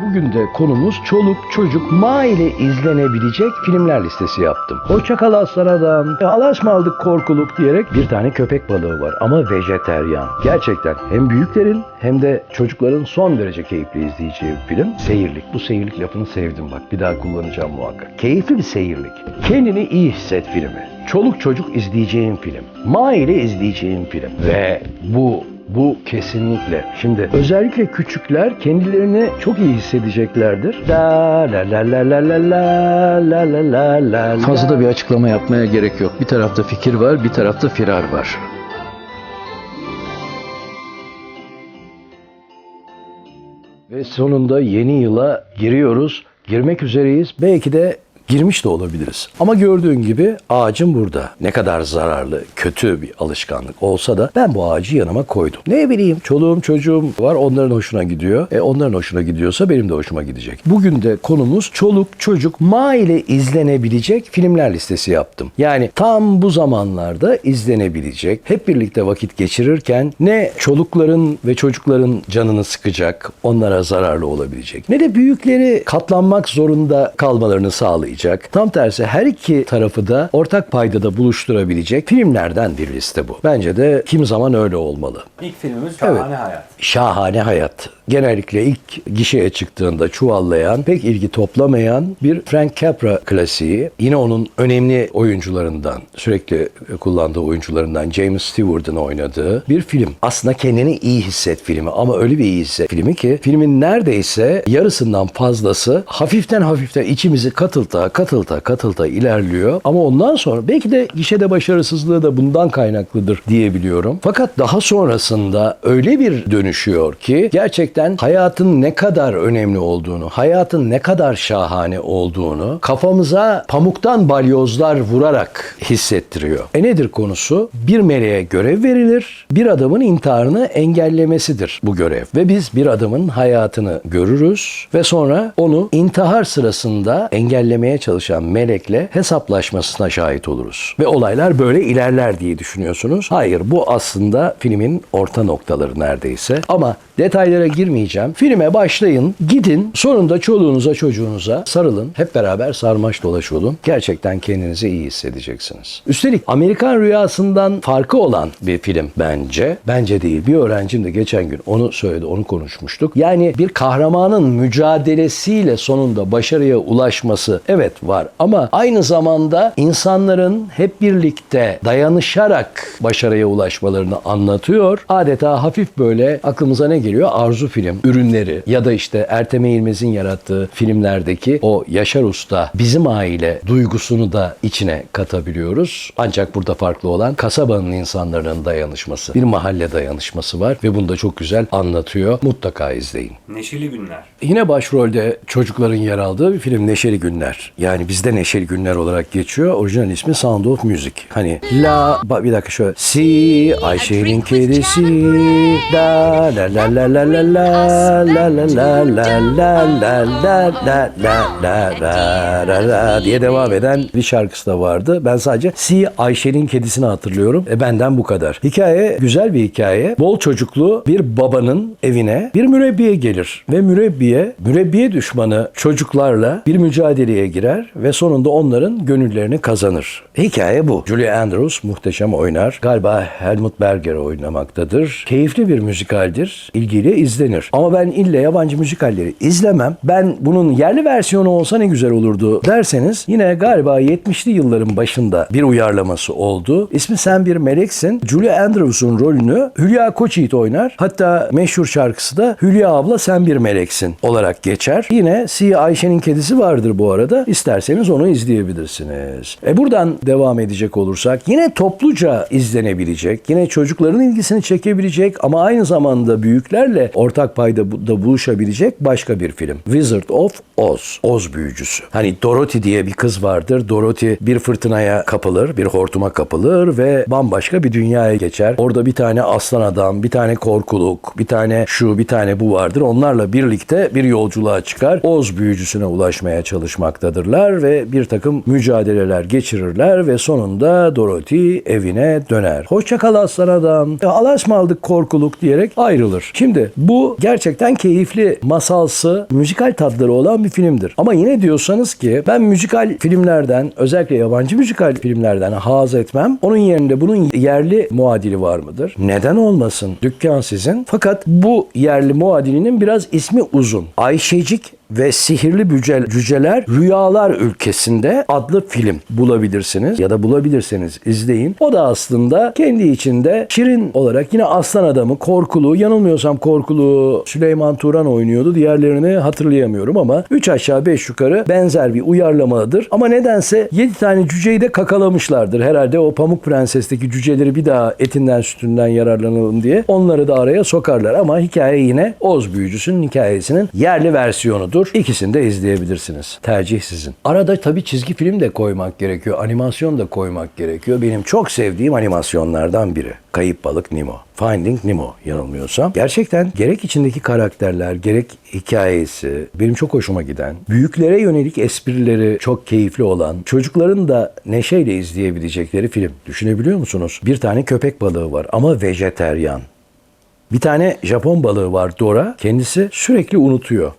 Bugün de konumuz çoluk çocuk ma ile izlenebilecek filmler listesi yaptım. Hoşçakal aslan adam. E, Alas mı aldık korkuluk diyerek bir tane köpek balığı var ama vejeteryan. Gerçekten hem büyüklerin hem de çocukların son derece keyifli izleyeceği bir film. Seyirlik. Bu seyirlik lafını sevdim bak. Bir daha kullanacağım muhakkak. Keyifli bir seyirlik. Kendini iyi hisset filmi. Çoluk çocuk izleyeceğin film. Ma ile izleyeceğin film. Ve bu bu kesinlikle. Şimdi özellikle küçükler kendilerini çok iyi hissedeceklerdir. La la la la la la la la la la la Fazla da bir açıklama yapmaya gerek yok. Bir tarafta fikir var, bir tarafta firar var. Ve sonunda yeni yıla giriyoruz. Girmek üzereyiz. Belki de girmiş de olabiliriz. Ama gördüğün gibi ağacım burada. Ne kadar zararlı, kötü bir alışkanlık olsa da ben bu ağacı yanıma koydum. Ne bileyim çoluğum çocuğum var onların hoşuna gidiyor. E onların hoşuna gidiyorsa benim de hoşuma gidecek. Bugün de konumuz çoluk çocuk ma ile izlenebilecek filmler listesi yaptım. Yani tam bu zamanlarda izlenebilecek, hep birlikte vakit geçirirken ne çolukların ve çocukların canını sıkacak, onlara zararlı olabilecek, ne de büyükleri katlanmak zorunda kalmalarını sağlayacak. Tam tersi her iki tarafı da ortak paydada buluşturabilecek filmlerden bir liste bu. Bence de kim zaman öyle olmalı. İlk filmimiz Şahane Hayat. Şahane Hayat. Genellikle ilk gişeye çıktığında çuvallayan, pek ilgi toplamayan bir Frank Capra klasiği. Yine onun önemli oyuncularından, sürekli kullandığı oyuncularından James Stewart'ın oynadığı bir film. Aslında kendini iyi hisset filmi ama öyle bir iyi hisset filmi ki filmin neredeyse yarısından fazlası hafiften hafiften içimizi katılta katılta katılta ilerliyor. Ama ondan sonra belki de gişede başarısızlığı da bundan kaynaklıdır diyebiliyorum. Fakat daha sonrasında öyle bir dönüşüyor ki gerçekten hayatın ne kadar önemli olduğunu, hayatın ne kadar şahane olduğunu kafamıza pamuktan balyozlar vurarak hissettiriyor. E nedir konusu? Bir meleğe görev verilir. Bir adamın intiharını engellemesidir bu görev. Ve biz bir adamın hayatını görürüz ve sonra onu intihar sırasında engellemeye çalışan melekle hesaplaşmasına şahit oluruz. Ve olaylar böyle ilerler diye düşünüyorsunuz. Hayır bu aslında filmin orta noktaları neredeyse. Ama detaylara girmeyeceğim. Filme başlayın, gidin, sonunda çoluğunuza çocuğunuza sarılın. Hep beraber sarmaş dolaş olun. Gerçekten kendinizi iyi hissedeceksiniz. Üstelik Amerikan rüyasından farkı olan bir film bence. Bence değil. Bir öğrencim de geçen gün onu söyledi, onu konuşmuştuk. Yani bir kahramanın mücadelesiyle sonunda başarıya ulaşması evet var ama aynı zamanda insanların hep birlikte dayanışarak başarıya ulaşmalarını anlatıyor. Adeta hafif böyle aklımıza ne geliyor? Arzu film ürünleri ya da işte Ertem Eğilmez'in yarattığı filmlerdeki o Yaşar Usta bizim aile duygusunu da içine katabiliyoruz. Ancak burada farklı olan kasabanın insanların dayanışması. Bir mahalle dayanışması var ve bunu da çok güzel anlatıyor. Mutlaka izleyin. Neşeli Günler. Yine başrolde çocukların yer aldığı bir film Neşeli Günler. Yani bizde Neşeli Günler olarak geçiyor. Orijinal ismi Sound of Music. Hani la bir dakika şöyle si Ayşe'nin kedisi la la la la la la la la la la la la la la la la la la la la diye devam eden bir şarkısı da vardı. Ben sadece si Ayşe'nin kedisini hatırlıyorum. E benden bu kadar. Hikaye güzel bir hikaye. Bol çocuklu bir babanın evine bir mürebbiye gelir ve mürebbiye mürebbiye düşmanı çocuklarla bir mücadeleye girer ve sonunda onların gönüllerini kazanır. Hikaye bu. Julie Andrews muhteşem oynar. Galiba Helmut Berger oynamaktadır. Keyifli bir müzikaldir. İlgiyle izlenir. Ama ben ille yabancı müzikalleri izlemem. Ben bunun yerli versiyonu olsa ne güzel olurdu derseniz yine galiba 70'li yılların başında bir uyarlaması oldu. İsmi Sen Bir Meleksin. Julie Andrews'un rolünü Hülya Koçyiğit oynar. Hatta meşhur şarkısı da Hülya abla sen bir meleksin olarak geçer. Yine Si Ayşe'nin kedisi vardır bu arada. İsterseniz onu izleyebilirsiniz. E buradan devam edecek olursak yine topluca izlenebilecek, yine çocukların ilgisini çekebilecek ama aynı zamanda büyüklerle ortak payda bu- da buluşabilecek başka bir film. Wizard of Oz. Oz büyücüsü. Hani Dorothy diye bir kız vardır. Dorothy bir fırtınaya kapılır, bir hortuma kapılır ve bambaşka bir dünyaya geçer. Orada bir tane aslan adam, bir tane korkuluk, bir tane şu, bir tane bu vardır. Onlarla birlikte bir yolculuğa çıkar. Oz büyücüsüne ulaşmaya çalışmaktadırlar ve bir takım mücadeleler geçirirler ve sonunda Dorothy evine döner. Hoşça kal aslan adam. Ya Alas mı aldık korkuluk diyerek ayrılır. Şimdi bu Gerçekten keyifli, masalsı, müzikal tatları olan bir filmdir. Ama yine diyorsanız ki ben müzikal filmlerden, özellikle yabancı müzikal filmlerden haz etmem. Onun yerinde bunun yerli muadili var mıdır? Neden olmasın? Dükkan sizin. Fakat bu yerli muadilinin biraz ismi uzun. Ayşecik ve Sihirli Bücel, Cüceler Rüyalar Ülkesinde adlı film bulabilirsiniz ya da bulabilirseniz izleyin. O da aslında kendi içinde şirin olarak yine aslan adamı, korkulu, yanılmıyorsam korkulu Süleyman Turan oynuyordu. Diğerlerini hatırlayamıyorum ama 3 aşağı 5 yukarı benzer bir uyarlamadır. Ama nedense 7 tane cüceyi de kakalamışlardır. Herhalde o Pamuk Prenses'teki cüceleri bir daha etinden sütünden yararlanalım diye onları da araya sokarlar. Ama hikaye yine Oz Büyücüsü'nün hikayesinin yerli versiyonudur. İkisini de izleyebilirsiniz. Tercih sizin. Arada tabii çizgi film de koymak gerekiyor. Animasyon da koymak gerekiyor. Benim çok sevdiğim animasyonlardan biri. Kayıp Balık Nemo. Finding Nemo yanılmıyorsam. Gerçekten gerek içindeki karakterler, gerek hikayesi benim çok hoşuma giden, büyüklere yönelik esprileri çok keyifli olan, çocukların da neşeyle izleyebilecekleri film. Düşünebiliyor musunuz? Bir tane köpek balığı var ama vejeteryan. Bir tane Japon balığı var Dora. Kendisi sürekli unutuyor.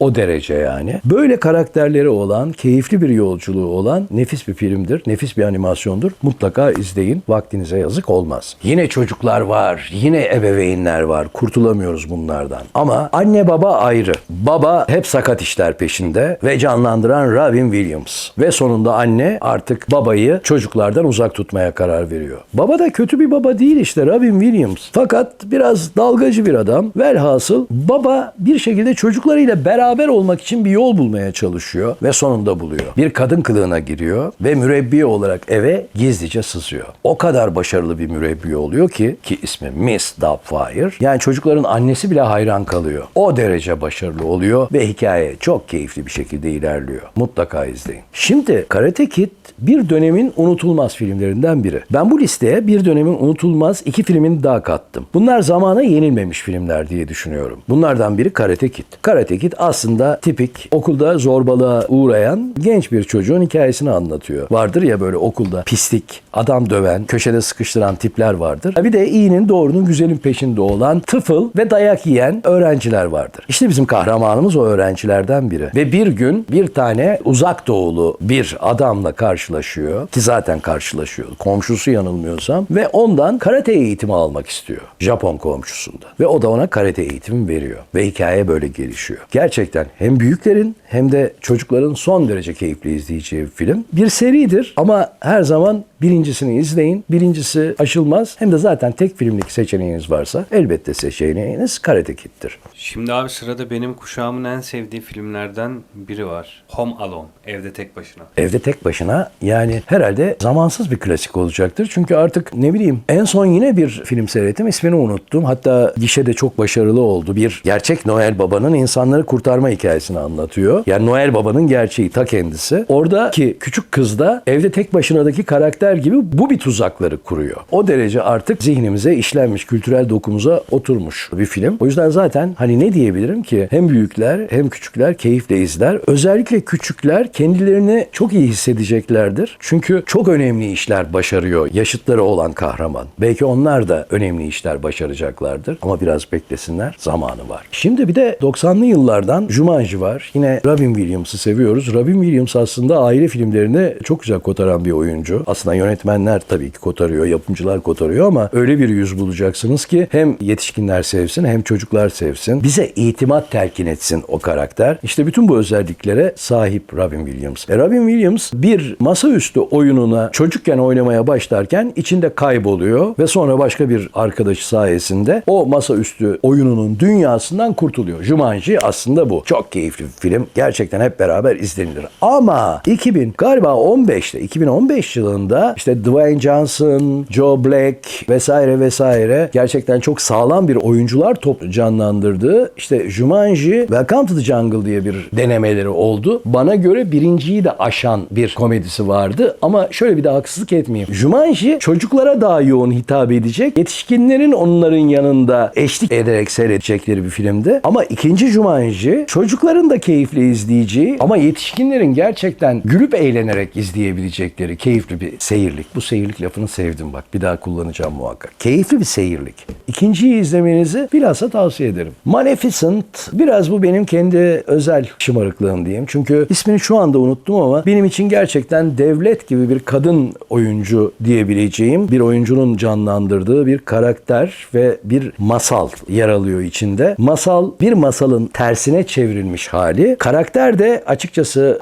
O derece yani. Böyle karakterleri olan, keyifli bir yolculuğu olan nefis bir filmdir. Nefis bir animasyondur. Mutlaka izleyin. Vaktinize yazık olmaz. Yine çocuklar var. Yine ebeveynler var. Kurtulamıyoruz bunlardan. Ama anne baba ayrı. Baba hep sakat işler peşinde ve canlandıran Robin Williams. Ve sonunda anne artık babayı çocuklardan uzak tutmaya karar veriyor. Baba da kötü bir baba değil işte Robin Williams. Fakat biraz dalgacı bir adam. Velhasıl baba bir şekilde çocuklarıyla beraber olmak için bir yol bulmaya çalışıyor ve sonunda buluyor. Bir kadın kılığına giriyor ve mürebbiye olarak eve gizlice sızıyor. O kadar başarılı bir mürebbiye oluyor ki ki ismi Miss Doubtfire. Yani çocukların annesi bile hayran kalıyor. O derece başarılı oluyor ve hikaye çok keyifli bir şekilde ilerliyor. Mutlaka izleyin. Şimdi Karate Kid bir dönemin unutulmaz filmlerinden biri. Ben bu listeye bir dönemin unutulmaz iki filmini daha kattım. Bunlar zamana yenilmemiş filmler diye düşünüyorum. Bunlardan biri Karate Kid. Karate Kid aslında tipik okulda zorbalığa uğrayan genç bir çocuğun hikayesini anlatıyor. Vardır ya böyle okulda pislik, adam döven, köşede sıkıştıran tipler vardır. Bir de iyinin doğrunun güzelin peşinde olan tıfıl ve dayak yiyen öğrenciler vardır. İşte bizim kahramanımız o öğrencilerden biri. Ve bir gün bir tane uzak doğulu bir adamla karşılaşıyor ki zaten karşılaşıyor. Komşusu yanılmıyorsam ve ondan karate eğitimi almak istiyor. Japon komşusunda. Ve o da ona karate eğitimi veriyor. Ve hikaye böyle gelişiyor. Gerçekten hem büyüklerin hem de çocukların son derece keyifli izleyeceği bir film. Bir seridir ama her zaman birincisini izleyin. Birincisi aşılmaz. Hem de zaten tek filmlik seçeneğiniz varsa elbette seçeneğiniz Karate Kid'tir. Şimdi abi sırada benim kuşağımın en sevdiği filmlerden biri var. Home Alone. Evde tek başına. Evde tek başına yani herhalde zamansız bir klasik olacaktır. Çünkü artık ne bileyim en son yine bir film seyrettim ismini unuttum. Hatta gişede çok başarılı oldu. Bir gerçek Noel Baba'nın insanları kurtarma hikayesini anlatıyor. Yani Noel Baba'nın gerçeği ta kendisi. Oradaki küçük kız da evde tek başınadaki karakter gibi bu bir tuzakları kuruyor. O derece artık zihnimize işlenmiş, kültürel dokumuza oturmuş bir film. O yüzden zaten hani ne diyebilirim ki hem büyükler hem küçükler keyifle izler. Özellikle küçükler kendilerini çok iyi hissedeceklerdir. Çünkü çok önemli işler başarıyor yaşıtları olan kahraman. Belki onlar da önemli işler başaracaklardır ama biraz beklesinler zamanı var. Şimdi bir de 90'lı yıllardan Jumanji var. Yine Robin Williams'ı seviyoruz. Robin Williams aslında aile filmlerini çok güzel kotaran bir oyuncu. Aslında yönetmenler tabii ki kotarıyor, yapımcılar kotarıyor ama öyle bir yüz bulacaksınız ki hem yetişkinler sevsin hem çocuklar sevsin. Bize itimat telkin etsin o karakter. İşte bütün bu özelliklere sahip Robin Williams. E Robin Williams bir masaüstü oyununa çocukken oynamaya başlarken içinde kayboluyor ve sonra başka bir arkadaşı sayesinde o masaüstü oyununun dünyasından kurtuluyor. Jumanji aslında bu. Çok keyifli bir film. Gerçekten hep beraber izlenilir. Ama 2000 galiba 15'te 2015 yılında işte Dwayne Johnson, Joe Black vesaire vesaire gerçekten çok sağlam bir oyuncular toplu canlandırdığı işte Jumanji Welcome to the Jungle diye bir denemeleri oldu. Bana göre birinciyi de aşan bir komedisi vardı ama şöyle bir de haksızlık etmeyeyim. Jumanji çocuklara daha yoğun hitap edecek. Yetişkinlerin onların yanında eşlik ederek seyredecekleri bir filmdi. Ama ikinci Jumanji çocukların da keyifle izleyeceği ama yetişkinlerin gerçekten gülüp eğlenerek izleyebilecekleri keyifli bir seri seyirlik. Bu seyirlik lafını sevdim bak. Bir daha kullanacağım muhakkak. Keyifli bir seyirlik. İkinciyi izlemenizi bilhassa tavsiye ederim. Maleficent biraz bu benim kendi özel şımarıklığım diyeyim. Çünkü ismini şu anda unuttum ama benim için gerçekten devlet gibi bir kadın oyuncu diyebileceğim bir oyuncunun canlandırdığı bir karakter ve bir masal yer alıyor içinde. Masal bir masalın tersine çevrilmiş hali. Karakter de açıkçası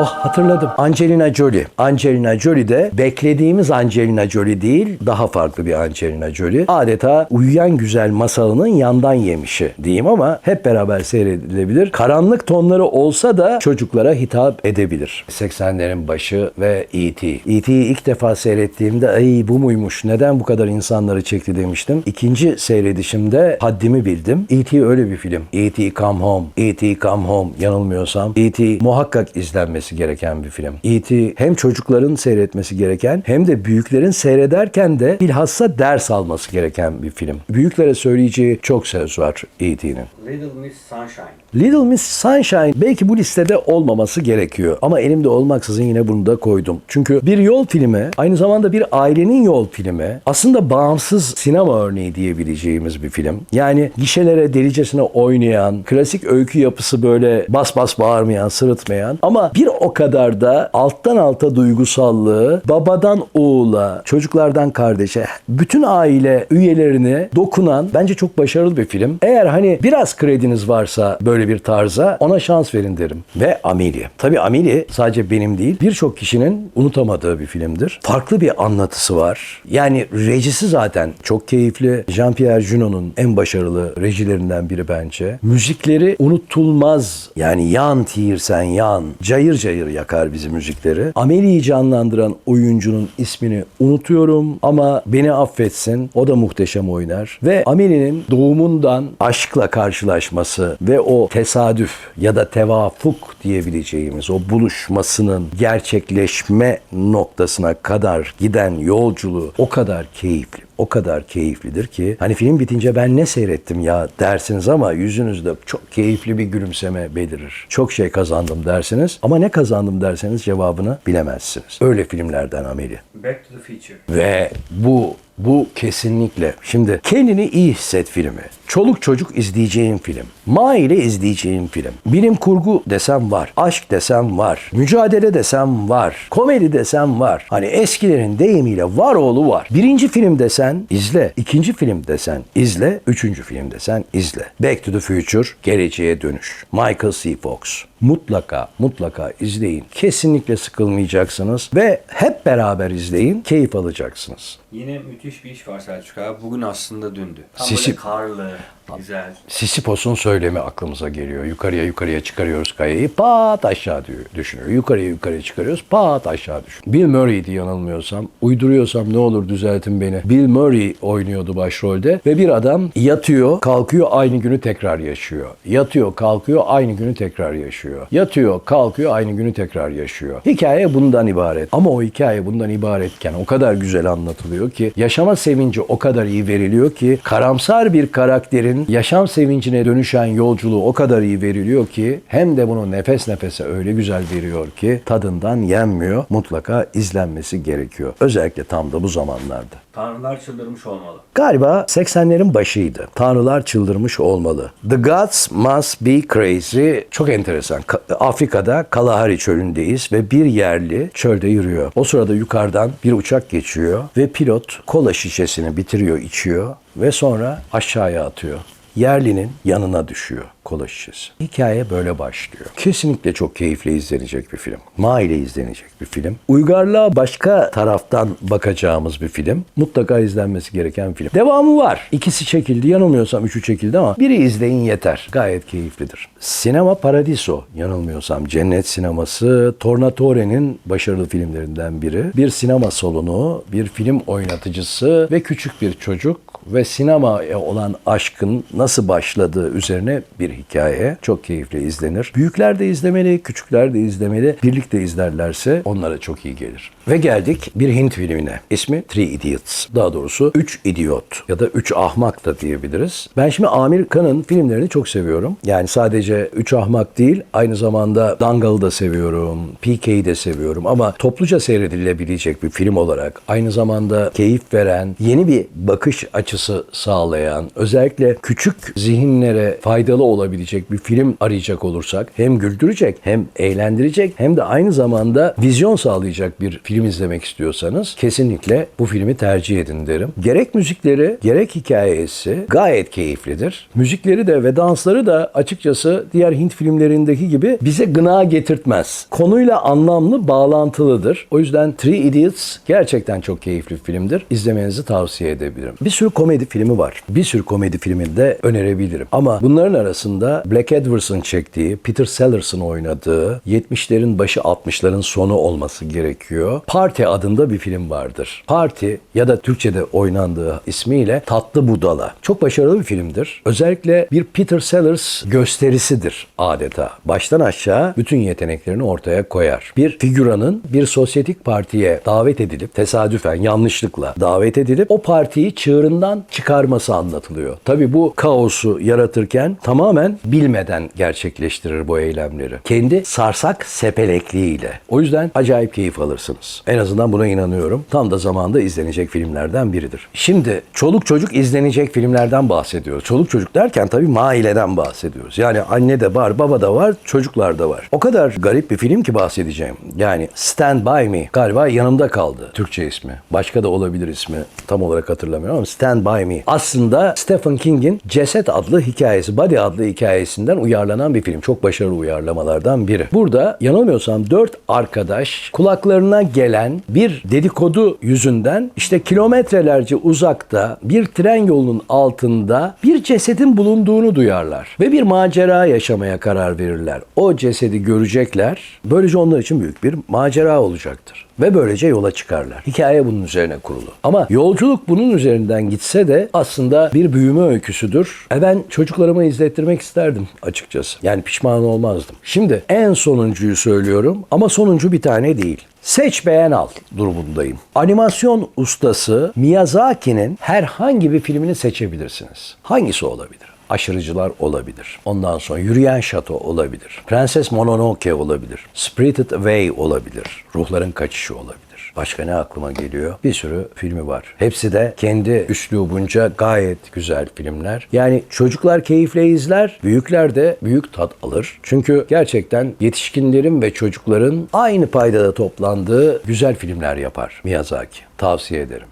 Oh hatırladım. Angelina Jolie. Angelina Jolie de beklediğimiz Angelina Jolie değil, daha farklı bir Angelina Jolie. Adeta uyuyan güzel masalının yandan yemişi diyeyim ama hep beraber seyredilebilir. Karanlık tonları olsa da çocuklara hitap edebilir. 80'lerin başı ve E.T. E.T.'yi ilk defa seyrettiğimde ay bu muymuş, neden bu kadar insanları çekti demiştim. İkinci seyredişimde haddimi bildim. E.T. öyle bir film. E.T. Come Home, E.T. Come Home yanılmıyorsam. E.T. muhakkak izlenmesi gereken bir film. E.T. hem çocukların seyretmesi gereken hem de büyüklerin seyrederken de bilhassa ders alması gereken bir film. Büyüklere söyleyeceği çok söz var E.T.'nin. Little Miss Sunshine. Little Miss Sunshine belki bu listede olmaması gerekiyor. Ama elimde olmaksızın yine bunu da koydum. Çünkü bir yol filmi, aynı zamanda bir ailenin yol filmi, aslında bağımsız sinema örneği diyebileceğimiz bir film. Yani gişelere delicesine oynayan, klasik öykü yapısı böyle bas bas bağırmayan, sırıtmayan ama bir o kadar da alttan alta duygusallığı, babadan oğula, çocuklardan kardeşe, bütün aile üyelerine dokunan bence çok başarılı bir film. Eğer hani biraz krediniz varsa böyle bir tarza ona şans verin derim. Ve Amelie. Tabii Amelie sadece benim değil birçok kişinin unutamadığı bir filmdir. Farklı bir anlatısı var. Yani rejisi zaten çok keyifli. Jean-Pierre Junot'un en başarılı rejilerinden biri bence. Müzikleri unutulmaz. Yani yan tiirsen yan. Cayır cayır yakar bizi müzikleri. Amelie'yi canlandıran oyuncunun ismini unutuyorum ama beni affetsin. O da muhteşem oynar. Ve Amelie'nin doğumundan aşkla karşılaşması ve o tesadüf ya da tevafuk diyebileceğimiz o buluşmasının gerçekleşme noktasına kadar giden yolculuğu o kadar keyifli o kadar keyiflidir ki hani film bitince ben ne seyrettim ya dersiniz ama yüzünüzde çok keyifli bir gülümseme belirir. Çok şey kazandım dersiniz ama ne kazandım derseniz cevabını bilemezsiniz. Öyle filmlerden Amelie. Back to the Future. Ve bu bu kesinlikle. Şimdi kendini iyi hisset filmi. Çoluk çocuk izleyeceğin film. Ma ile izleyeceğin film. Bilim kurgu desem var. Aşk desem var. Mücadele desem var. Komedi desem var. Hani eskilerin deyimiyle var oğlu var. Birinci film desen izle. ikinci film desen izle. Üçüncü film desen izle. Back to the Future, Geleceğe Dönüş. Michael C. Fox. Mutlaka, mutlaka izleyin. Kesinlikle sıkılmayacaksınız ve hep beraber izleyin, keyif alacaksınız. Yine müthiş bir iş var Selçuk abi. Bugün aslında dündü. Tam Sisi- böyle karlı, güzel. Sisyphos'un söylemi aklımıza geliyor. Yukarıya yukarıya çıkarıyoruz kayayı, pat aşağı diyor, düşünüyor. Yukarıya yukarıya çıkarıyoruz, pat aşağı düşüyor. Bill Murray'di yanılmıyorsam. Uyduruyorsam ne olur düzeltin beni. Bill Murray oynuyordu başrolde ve bir adam yatıyor, kalkıyor, aynı günü tekrar yaşıyor. Yatıyor, kalkıyor, aynı günü tekrar yaşıyor. Yatıyor, kalkıyor, aynı günü tekrar yaşıyor. Hikaye bundan ibaret. Ama o hikaye bundan ibaretken o kadar güzel anlatılıyor ki yaşama sevinci o kadar iyi veriliyor ki karamsar bir karakterin yaşam sevincine dönüşen yolculuğu o kadar iyi veriliyor ki hem de bunu nefes nefese öyle güzel veriyor ki tadından yenmiyor. Mutlaka izlenmesi gerekiyor. Özellikle tam da bu zamanlarda. Tanrılar çıldırmış olmalı. Galiba 80'lerin başıydı. Tanrılar çıldırmış olmalı. The Gods Must Be Crazy çok enteresan. Ka- Afrika'da Kalahari çölündeyiz ve bir yerli çölde yürüyor. O sırada yukarıdan bir uçak geçiyor ve pilot kola şişesini bitiriyor, içiyor ve sonra aşağıya atıyor. Yerlinin yanına düşüyor kola şişesi. Hikaye böyle başlıyor. Kesinlikle çok keyifle izlenecek bir film. Ma ile izlenecek bir film. Uygarlığa başka taraftan bakacağımız bir film. Mutlaka izlenmesi gereken film. Devamı var. İkisi çekildi. Yanılmıyorsam üçü çekildi ama biri izleyin yeter. Gayet keyiflidir. Sinema Paradiso yanılmıyorsam cennet sineması Tornatore'nin başarılı filmlerinden biri. Bir sinema salonu, bir film oynatıcısı ve küçük bir çocuk ve sinemaya olan aşkın nasıl başladığı üzerine bir hikaye. Çok keyifli izlenir. Büyükler de izlemeli, küçükler de izlemeli. Birlikte izlerlerse onlara çok iyi gelir. Ve geldik bir Hint filmine. İsmi Three Idiots. Daha doğrusu Üç İdiot ya da Üç Ahmak da diyebiliriz. Ben şimdi Amir Khan'ın filmlerini çok seviyorum. Yani sadece Üç Ahmak değil, aynı zamanda Dangal'ı da seviyorum, PK'yi de seviyorum ama topluca seyredilebilecek bir film olarak aynı zamanda keyif veren, yeni bir bakış açısı sağlayan, özellikle küçük zihinlere faydalı olabilecek bir film arayacak olursak hem güldürecek hem eğlendirecek hem de aynı zamanda vizyon sağlayacak bir film izlemek istiyorsanız kesinlikle bu filmi tercih edin derim. Gerek müzikleri gerek hikayesi gayet keyiflidir. Müzikleri de ve dansları da açıkçası diğer Hint filmlerindeki gibi bize gına getirtmez. Konuyla anlamlı bağlantılıdır. O yüzden Three Idiots gerçekten çok keyifli bir filmdir. İzlemenizi tavsiye edebilirim. Bir sürü komedi filmi var. Bir sürü komedi filmini de önerebilirim. Ama bunların arasında Black Edwards'ın çektiği, Peter Sellers'ın oynadığı, 70'lerin başı 60'ların sonu olması gerekiyor. Party adında bir film vardır. Party ya da Türkçe'de oynandığı ismiyle Tatlı Budala. Çok başarılı bir filmdir. Özellikle bir Peter Sellers gösterisidir adeta. Baştan aşağı bütün yeteneklerini ortaya koyar. Bir figüranın bir sosyetik partiye davet edilip tesadüfen yanlışlıkla davet edilip o partiyi çığırından çıkarması anlatılıyor. Tabi bu kaosu yaratırken tamamen bilmeden gerçekleştirir bu eylemleri. Kendi sarsak sepelekliğiyle. O yüzden acayip keyif alırsınız. En azından buna inanıyorum. Tam da zamanda izlenecek filmlerden biridir. Şimdi çoluk çocuk izlenecek filmlerden bahsediyoruz. Çoluk çocuk derken tabii maileden bahsediyoruz. Yani anne de var, baba da var, çocuklar da var. O kadar garip bir film ki bahsedeceğim. Yani Stand By Me galiba yanımda kaldı Türkçe ismi. Başka da olabilir ismi. Tam olarak hatırlamıyorum ama Stand By Me. Aslında Stephen King'in Ceset adlı hikayesi, Body adlı hikayesinden uyarlanan bir film. Çok başarılı uyarlamalardan biri. Burada yanılmıyorsam dört arkadaş kulaklarına gelen bir dedikodu yüzünden işte kilometrelerce uzakta bir tren yolunun altında bir cesedin bulunduğunu duyarlar. Ve bir macera yaşamaya karar verirler. O cesedi görecekler. Böylece onlar için büyük bir macera olacaktır. Ve böylece yola çıkarlar. Hikaye bunun üzerine kurulu. Ama yolculuk bunun üzerinden gitse de aslında bir büyüme öyküsüdür. E ben çocuklarıma izlettirmek isterdim açıkçası. Yani pişman olmazdım. Şimdi en sonuncuyu söylüyorum ama sonuncu bir tane değil. Seç beğen al durumundayım. Animasyon ustası Miyazaki'nin herhangi bir filmini seçebilirsiniz. Hangisi olabilir? Aşırıcılar olabilir. Ondan sonra Yürüyen Şato olabilir. Prenses Mononoke olabilir. Spirited Away olabilir. Ruhların Kaçışı olabilir. Başka ne aklıma geliyor? Bir sürü filmi var. Hepsi de kendi üslubunca gayet güzel filmler. Yani çocuklar keyifle izler, büyükler de büyük tat alır. Çünkü gerçekten yetişkinlerin ve çocukların aynı paydada toplandığı güzel filmler yapar Miyazaki. Tavsiye ederim.